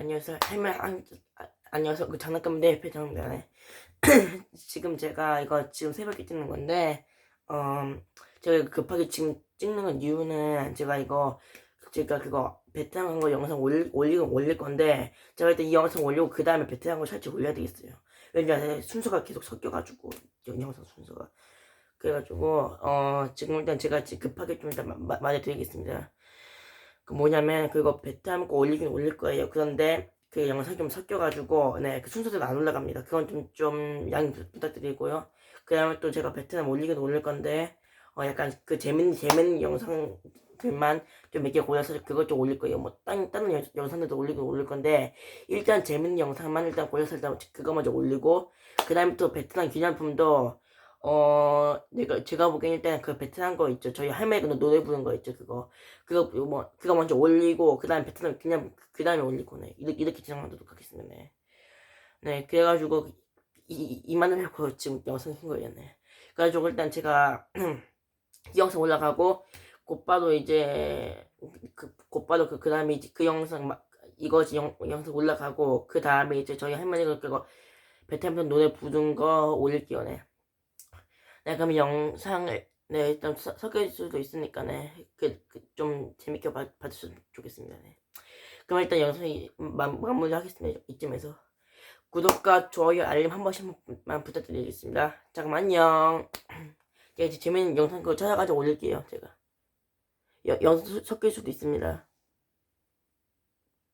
안녕하세요. 할머니, 안, 아, 안녕하세요. 그 장난감인데, 배정입니다. 네. 지금 제가 이거 지금 새벽에 찍는 건데, 어, 제가 급하게 지금 찍는 건 이유는 제가 이거, 제가 그거 베트남 거 영상 올리, 올릴 건데, 제가 일단 이 영상 올리고 그 다음에 베트남 거 살짝 올려야 되겠어요. 왜냐면 순서가 계속 섞여가지고, 영- 영상 순서가. 그래가지고, 어, 지금 일단 제가 급하게 좀 일단 말해드리겠습니다. 그 뭐냐면 그거 베트남 거 올리긴 올릴 거예요. 그런데 그 영상이 좀 섞여가지고 네그 순서대로 안 올라갑니다. 그건 좀 좀 양해 부- 부탁드리고요. 그다음에 또 제가 베트남 올리긴 올릴 건데 어 약간 그 재밌는 재밌는 영상들만 좀 몇 개 골라서 그것 좀 올릴 거예요. 뭐 다른 다른 영- 영상들도 올리긴 올릴 건데 일단 재밌는 영상만 일단 골라서 일단 그거 먼저 올리고 그다음에 또 베트남 기념품도 어 내가 제가 보기엔 일단 그 베트남 거 있죠. 저희 할머니가 노래 부른 거 있죠. 그거 그거 뭐 그거 먼저 올리고 그 다음 베트남 그냥 그 다음에 올리고 네 이렇게 이렇게 진행하도록 하겠습니다. 네, 네 그래가지고 이, 이- 이만하려고 지금 영상 킨 거예요. 네, 그래가지고 일단 제가 이 영상 올라가고 곧바로 이제 그 곧바로 그 그 다음에 이제 그 영상 막 이거지 영, 영상 올라가고 그 다음에 이제 저희 할머니가 그거 베트남 노래 부른 거 올릴게요. 네. 네, 그럼 영상을 네 일단 서- 섞여질 수도 있으니까 네그좀 재밌게 봐, 봐주셨으면 좋겠습니다. 네. 그럼 일단 영상이 마, 마무리하겠습니다. 이쯤에서 구독과 좋아요 알림 한 번씩만 부탁드리겠습니다. 자 그럼 안녕. 제가 이제 재밌는 영상 그거 찾아가지고 올릴게요. 제가 여, 영상 섞일 수도 있습니다.